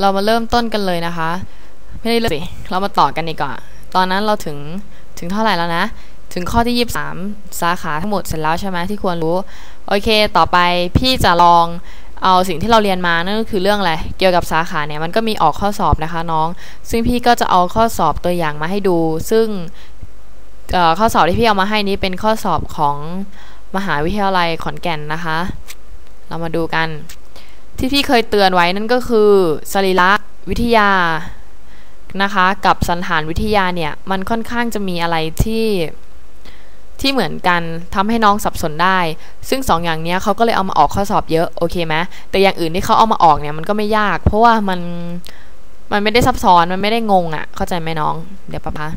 เรามาเริ่มต้นกันเลยนะคะ ไม่ได้เริ่มสิเรามาต่อกันดีกว่าตอนนั้นเราถึงถึงเท่าไหร่แล้วนะ ถึงข้อที่ 23 สาขาทั้งหมดเสร็จแล้วใช่ไหมที่ควรรู้ โอเค ต่อไปพี่จะลองเอาสิ่งที่เราเรียนมานั่นก็คือเรื่องอะไร เกี่ยวกับสาขาเนี่ยมันก็มีออกข้อสอบนะคะน้อง ซึ่งพี่ก็จะเอาข้อสอบตัวอย่างมาให้ดู ซึ่งข้อสอบที่พี่เอามาให้นี้เป็นข้อสอบของมหาวิทยาลัยขอนแก่นนะคะ เรามาดูกัน ที่พี่เคยเตือนไว้นั่นก็คือสรีระวิทยานะคะกับสันฐานวิทยาเนี่ยมันค่อนข้างจะมีอะไรที่ที่เหมือนกันทำให้น้องสับสนได้ ซึ่ง 2ออย่างนี้เขาก็เลยเอามาออกข้อสอบเยอะโอเคไหมแต่อย่างอื่นที่เขาเอามาออกเนี่ยมันก็ไม่ยาก เพราะว่ามันมันไม่ได้ซับซ้อนมันไม่ได้งงอะ่ะ เข้าใจไหมน้อง เดี๋ยวปะปะ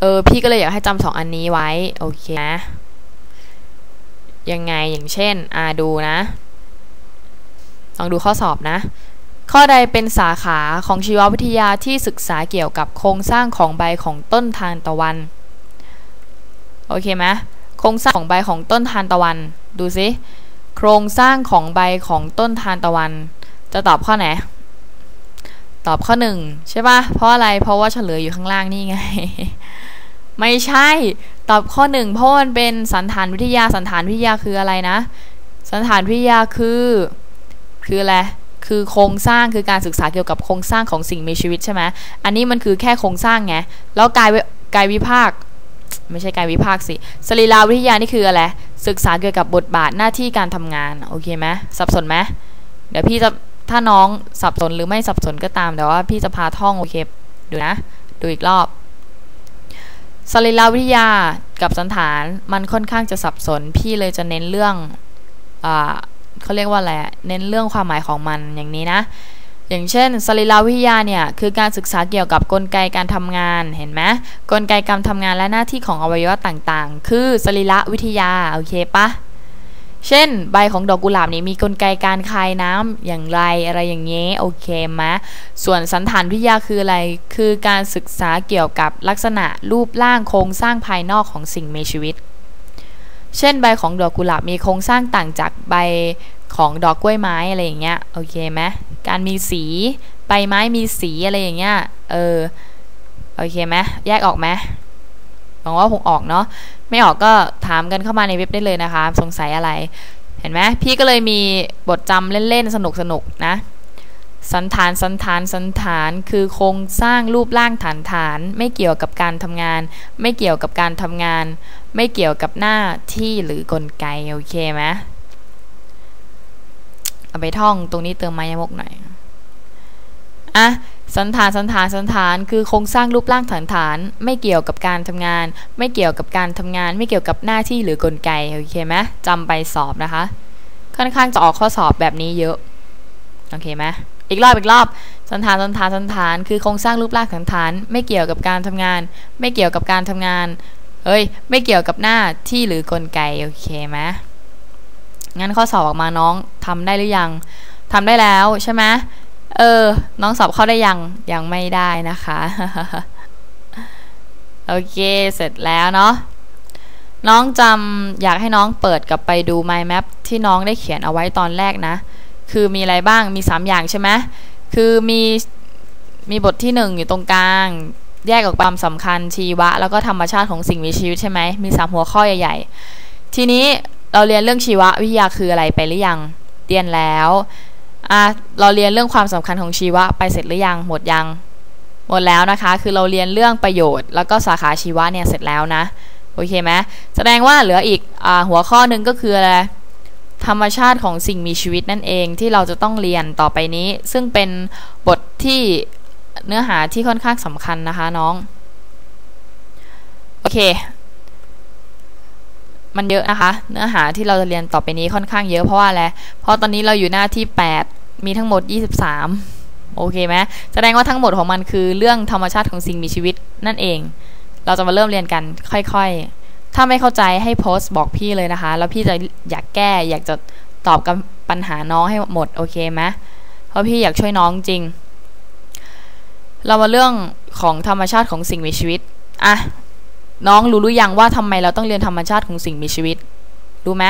เออพี่ก็เลยอยากให้จำสองอันนี้ไว้ โอเคนะยังไงอย่างเช่นอ่าดูนะ ลองดูข้อสอบนะ ข้อใดเป็นสาขาของชีววิทยาที่ศึกษาเกี่ยวกับโครงสร้างของใบของต้นทานตะวัน โอเคไหมโครงสร้างของใบของต้นทานตะวัน ดูสิ โครงสร้างของใบของต้นทานตะวัน จะตอบข้อไหน ตอบข้อหนึ่งใช่ปะเพราะอะไร เพราะว่าเฉลยอยู่ข้างล่างนี่ไง ไม่ใช่ ตอบข้อหนึ่งเพราะมันเป็นสันฐานวิทยา สันฐานวิทยาคืออะไรนะ สันฐานวิทยาคือ คืออะไรคือโครงสร้างคือการศึกษาเกี่ยวกับโครงสร้างของสิ่งมีชีวิตใช่ไหมอันนี้มันคือแค่โครงสร้างไงแล้วกายกายวิภาค ไม่ใช่กายวิภาคสิสรีราวิทยานี่คืออะไรศึกษาเกี่ยวกับบทบาทหน้าที่การทำงานโอเคไหมสับสนไหมเดี๋ยวพี่จะถ้าน้องสับสนหรือไม่สับสนก็ตามแต่ว่าพี่จะพาท่องโอเคดูนะดูอีกรอบสรีราวิทยากับสันฐานมันค่อนข้างจะสับสน พี่เลยจะเน้นเรื่องอ่า เขาเรียกว่าอะไรเน้นเรื่องความหมายของมันอย่างนี้นะอย่างเช่นสรีรวิทยาเนี่ยคือการศึกษาเกี่ยวกับกลไกการทำงานเห็นไหมกลไกการทำงานและหน้าที่ของอวัยวะต่างๆ คือสรีรวิทยาโอเคปะเช่น ใบของดอกกุหลาบนี่มีกลไกการคายน้ำอย่างไรอะไรอย่างเงี้โอเคไหมส่วนสันฐานวิทยาคืออะไร คือการศึกษาเกี่ยวกับลักษณะรูปร่างโครงสร้างภายนอกของสิ่งมีชีวิต เช่นใบของดอกกุหลาบมีโครงสร้างต่างจากใบของดอกกล้วยไม้อะไรอย่างเงี้ยโอเคไหมการมีสีใบไม้มีสีอะไรอย่างเงี้ยเออโอเคไหมแยกออกไหมหวังว่าคงออกเนาะไม่ออกก็ถามกันเข้ามาในเว็บได้เลยนะคะ สงสัยอะไร เห็นไหมพี่ก็เลยมีบทจำเล่นๆ สนุกๆนะ สันฐานสันฐานสันฐานคือโครงสร้างรูปร่างฐานฐาน ไม่เกี่ยวกับการทำงาน ไม่เกี่ยวกับการทำงาน ไม่เกี่ยวกับหน้าที่หรือกลไกโอเคไหมเอาไปท่องตรงนี้เติมไมายมกหน่อยอะสันฐานสันฐานสันฐานคือโครงสร้างรูปร่างฐานฐาน ไม่เกี่ยวกับการทำงาน ไม่เกี่ยวกับการทำงาน ไม่เกี่ยวกับหน้าที่หรือกลไกโอเคไหมจำไปสอบนะคะ ค่อนข้างจะออกข้อสอบแบบนี้เยอะ โอเคไหม อีกรอบอีกรอบสันฐานสันฐานสันฐาน คือโครงสร้างรูปร่างสันฐาน ไม่เกี่ยวกับการทำงาน ไม่เกี่ยวกับการทำงานเอ้ย ไม่เกี่ยวกับหน้าที่หรือกลไกโอเคไหมงั้นข้อสอบออกมาน้องทำได้หรือยังทำได้แล้วใช่ไหมเออ น้องสอบเข้าได้ยังยังไม่ได้นะคะ โอเคเสร็จแล้วเนาะน้องจำอยากให้น้องเปิดกลับไปดู mind map ที่น้องได้เขียนเอาไว้ตอนแรกนะ คือมีอะไรบ้างมี 3 อย่างใช่ไหมคือมีมีบทที่ 1 อยู่ตรงกลาง แยกออกความสำคัญชีวะ แล้วก็ธรรมชาติของสิ่งมีชีวิตใช่ไหมมี 3 หัวข้อใหญ่ ๆ ทีนี้เราเรียนเรื่องชีวะวิทยาคืออะไรไปหรือยังเรียนแล้วอะเราเรียนเรื่องความสำคัญของชีวะไปเสร็จหรือยังหมดยังหมดแล้วนะคะ คือเราเรียนเรื่องประโยชน์ แล้วก็สาขาชีวะเนี่ยเสร็จแล้วนะ โอเคไหมแสดงว่าเหลืออีกอหัวข้อหนึ่งก็คืออะไร ธรรมชาติของสิ่งมีชีวิตนั่นเองที่เราจะต้องเรียนต่อไปนี้ ซึ่งเป็นบทที่เนื้อหาที่ค่อนข้างสำคัญนะคะน้อง โอเค มันเยอะนะคะ เนื้อหาที่เราจะเรียนต่อไปนี้ค่อนข้างเยอะเพราะว่าอะไรเพราะตอนนี้เราอยู่หน้าที่ 8 มีทั้งหมด 23 โอเคไหมแสดงว่าทั้งหมดของมันคือเรื่องธรรมชาติของสิ่งมีชีวิตนั่นเอง เราจะมาเริ่มเรียนกันค่อยๆ ถ้าไม่เข้าใจให้โพสต์บอกพี่เลยนะคะ แล้วพี่จะอยากแก้อยากจะตอบกับปัญหาน้องให้หมดโอเคไหมเพราะพี่อยากช่วยน้องจริง เรามาเรื่องของธรรมชาติของสิ่งมีชีวิตอะน้องรู้หรือยังว่าทำไมเราต้องเรียนธรรมชาติของสิ่งมีชีวิต รู้ไหม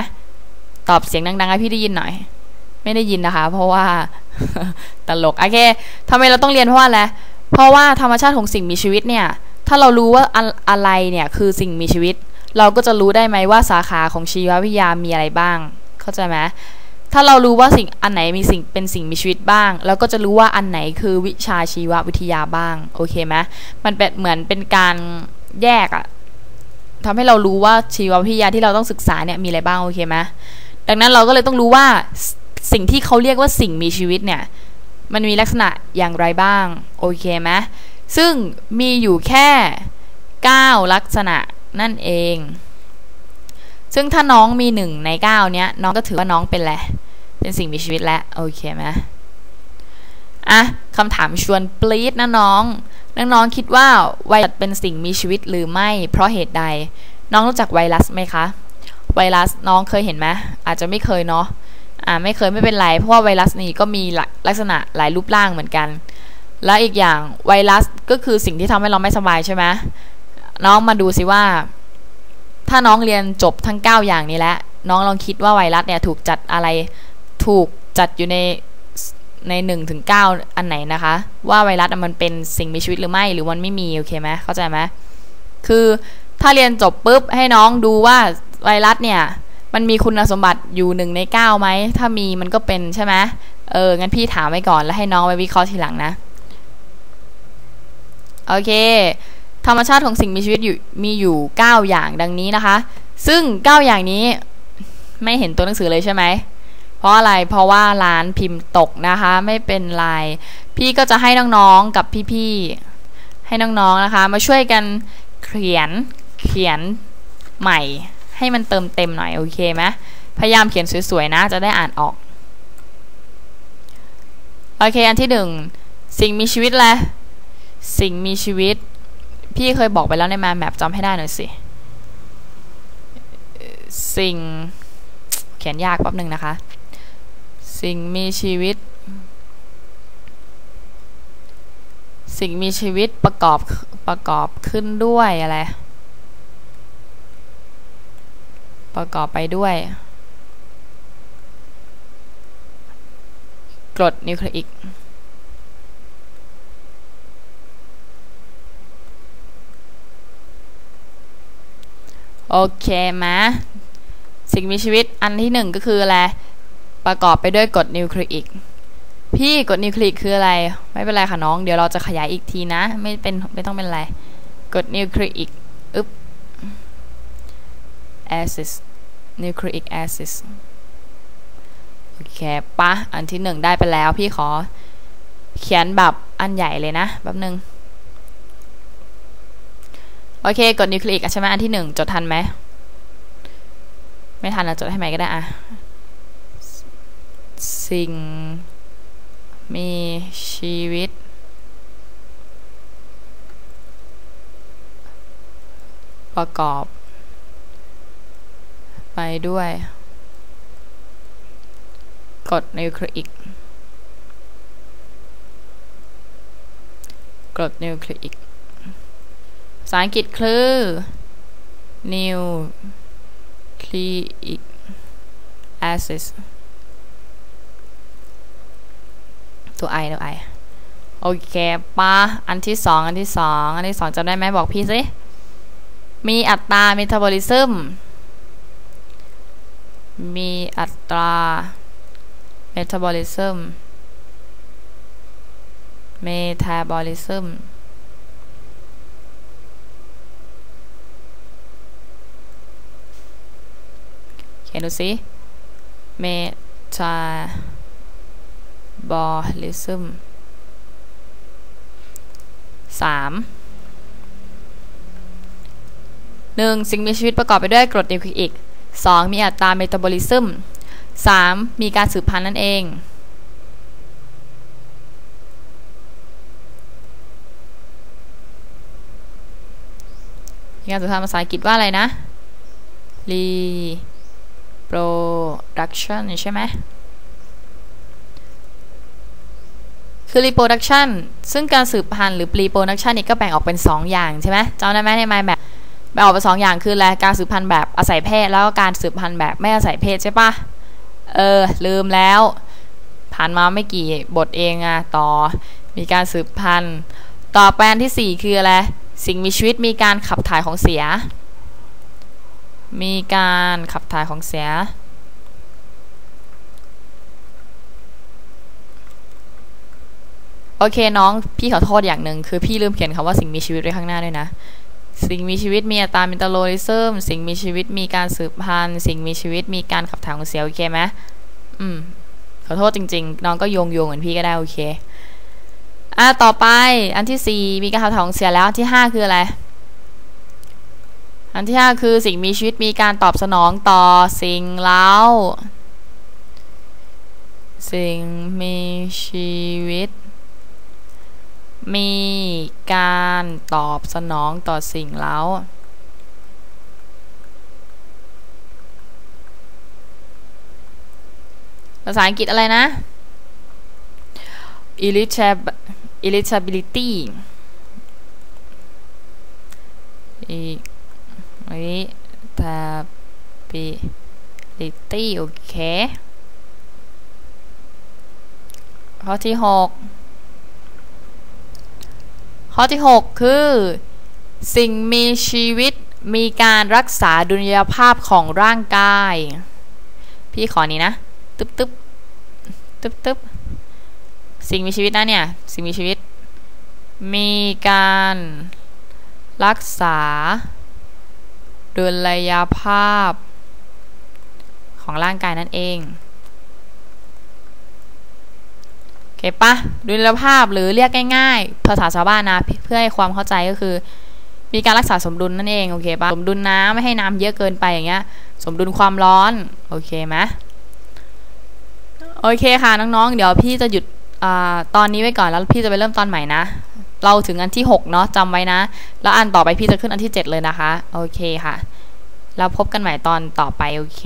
ตอบเสียงดังๆให้พี่ได้ยินหน่อย ไม่ได้ยินนะคะ เพราะว่าตลกโอเคทำไมเราต้องเรียนเพราะว่าอะไรเพราะว่าธรรมชาติของสิ่งมีชีวิตเนี่ย ถ้าเรารู้ว่าอะไรเนี่ยคือสิ่งมีชีวิต เราก็จะรู้ได้ไหมว่าสาขาของชีววิทยามีอะไรบ้าง เข้าใจไหมถ้าเรารู้ว่าสิ่งอันไหนมีสิ่งเป็นสิ่งมีชีวิตบ้าง เราก็จะรู้ว่าอันไหนคือวิชาชีววิทยาบ้างโอเคไหมมันเป็นเหมือนเป็นการแยกอะทำให้เรารู้ว่าชีววิทยาที่เราต้องศึกษาเนี่ยมีอะไรบ้างโอเคไหมดังนั้นเราก็เลยต้องรู้ว่าสิ่งที่เขาเรียกว่าสิ่งมีชีวิตเนี่ย มันมีลักษณะอย่างไรบ้างโอเคไหมซึ่งมีอยู่แค่ 9 ลักษณะ นั่นเอง ซึ่งถ้าน้องมีหนึ่งใน9เนี้ย น้องก็ถือว่าน้องเป็นแหละ เป็นสิ่งมีชีวิตแล้วโอเคไหมอะคำถามชวนปลีดนะน้องน้องๆคิดว่าไวรัสเป็นสิ่งมีชีวิตหรือไม่ เพราะเหตุใด น้องรู้จักไวรัสไหมคะ ไวรัสน้องเคยเห็นไหมอาจจะไม่เคยเนาะอ่าไม่เคยไม่เป็นไร เพราะว่าไวรัสนี้ก็มีลักษณะหลายรูปร่างเหมือนกัน และอีกอย่างไวรัสก็คือสิ่งที่ทำให้เราไม่สบายใช่ไหม น้องมาดูสิว่า ถ้าน้องเรียนจบทั้ง 9 อย่างนี้แล้วน้องลองคิดว่าไวรัสเนี่ยถูกจัดอะไรถูกจัดอยู่ในใน1นถึงเอันไหนนะคะ ว่าไวรัสมันเป็นสิ่งมีชีวิตหรือไม่หรือมันไม่มีโอเคไหมเข้าใจไหมคือถ้าเรียนจบปุ๊บให้น้องดูว่าไวรัสเนี่ย มันมีคุณสมบัติอยู่หนึ่งในเก้าไหมถ้ามีมันก็เป็นใช่ไหมเอองั้นพี่ถามไว้ก่อนแล้วให้น้องไปวิเคราะห์ทีหลังนะ โอเค ธรรมชาติของสิ่งมีชีวิตอยู่มีอยู่ 9 อย่างดังนี้นะคะ ซึ่ง 9 อย่างนี้ไม่เห็นตัวหนังสือเลยใช่ไหม เพราะอะไร เพราะว่าร้านพิมพ์ตกนะคะ ไม่เป็นไร พี่ก็จะให้น้องๆกับพี่ๆ ให้น้องๆนะคะ มาช่วยกันเขียน เขียนใหม่ ให้มันเติมเต็มหน่อยโอเคไหมพยายามเขียนสวยๆนะ จะได้อ่านออก โอเค อันที่หนึ่ง สิ่งมีชีวิตแหละ สิ่งมีชีวิต พี่เคยบอกไปแล้วในมาแมปจำให้ได้หน่อยสิ สิ่ง เขียนยากแป๊บหนึ่งนะคะ สิ่งมีชีวิต สิ่งมีชีวิตประกอบประกอบขึ้นด้วยอะไร ประกอบไปด้วยกรดนิวคลีอิก โอเคไหมสิ่งมีชีวิตอันที่หนึ่งก็คืออะไร ประกอบไปด้วยกรดนิวคลีอิก พี่กรดนิวคลีอิกคืออะไร ไม่เป็นไรค่ะน้อง เดี๋ยวเราจะขยายอีกทีนะ ไม่เป็นไม่ต้องเป็นไรกรดนิวคลีอิกอึ๊บ acid nucleic acid โอเคปะอันที่หนึ่งได้ไปแล้วพี่ขอเขียนแบบอันใหญ่เลยนะแป๊บนึง โอเค กดนิวคลีอิกใช่ไหมอันที่หนึ่งจดทันไหม ไม่ทันเราจดให้ไหมก็ได้อะสิ่งมีชีวิต ประกอบ ไปด้วย กดนิวคลีอิกกดนิวคลีอิก ษาอังกฤษคือ new cleic acid ตัว i ตัว i โอเคปะอันที่สองอันที่สองอันที่สองจำได้ไหมบอกพี่สิมีอัตราเมตาบอลิซึมมีอัตราเมตาบอลิซึมเมตาบอลิซึม ขียนดูสิเมตาบอลิซึมสามหนึ่งสิ่งมีชีวิตประกอบไปด้วยกรดนิวคลีอิกสองมีอัตราเมตาบอลิซึมสามมีการสืบพันธุ์นั่นเองการสืบพันธุ์ภาษาอังกฤษว่าอะไรนะ reproduction ใช่ไหมคือ reproduction ซึ่งการสืบพันธุ์หรือ reproduction นี่ก็แบ่งออกเป็น 2 อย่างใช่ไหมจำได้ไหมใน mind map แบ่งออกเป็น2อย่างคืออะไรการสืบพันธุ์แบบอาศัยเพศ แล้วก็การสืบพันธุ์แบบไม่อาศัยเพศใช่ปะเออ ลืมแล้ว ผ่านมาไม่กี่บทเองอะต่อ มีการสืบพันธุ์ ต่อไปอันที่สี่คืออะไร สิ่งมีชีวิตมีการขับถ่ายของเสีย มีการขับถ่ายของเสีย โอเคน้องพี่ขอโทษอย่างหนึ่งคือพี่ลืมเขียนคำว่าสิ่งมีชีวิตไว้ข้างหน้าด้วยนะ สิ่งมีชีวิตมีอัตราเมตาโบลิซึมสิ่งมีชีวิตมีการสืบพันธุ์สิ่งมีชีวิตมีการขับถ่ายของเสียโอเคไหมอืมขอโทษจริง ๆ น้องก็โยงโยงเหมือนพี่ก็ได้โอเคอะต่อไปอันที่สี่มีการขับถ่ายของเสียแล้วอันที่ห้าคืออะไร อันที่ห้าคือสิ่งมีชีวิตมีการตอบสนองต่อสิ่งเล้า สิ่งมีชีวิต มีการตอบสนองต่อสิ่งเล้าภาษาอังกฤษอะไรนะ irritability irritability โอเค ข้อที่หกข้อที่หกคือ สิ่งมีชีวิตมีการรักษาดุลยภาพของร่างกาย พี่ขอนี้นะ ตึ๊บตึ๊บตึ๊บตึ๊บสิ่งมีชีวิตนะเนี่ย สิ่งมีชีวิต มีการรักษา ดุลยภาพ ของร่างกายนั่นเองโอเคปะดุลยภาพหรือเรียกง่ายๆ ภาษาชาวบ้านนะ เพื่อให้ความเข้าใจก็คือ มีการรักษาสมดุลนั่นเองโอเคปะสมดุลน้ำไม่ให้น้ำเยอะเกินไปอย่างเงี้ย สมดุลความร้อนโอเคไหมโอเคค่ะน้องๆ เดี๋ยวพี่จะหยุดอตอนนี้ไว้ก่อนแล้วพี่จะไปเริ่มตอนใหม่นะ เราถึงอันที่ 6 เนาะจำไว้นะ แล้วอันต่อไปพี่จะขึ้นอันที่ 7 เลยนะคะ โอเคค่ะ แล้วพบกันใหม่ตอนต่อไป โอเค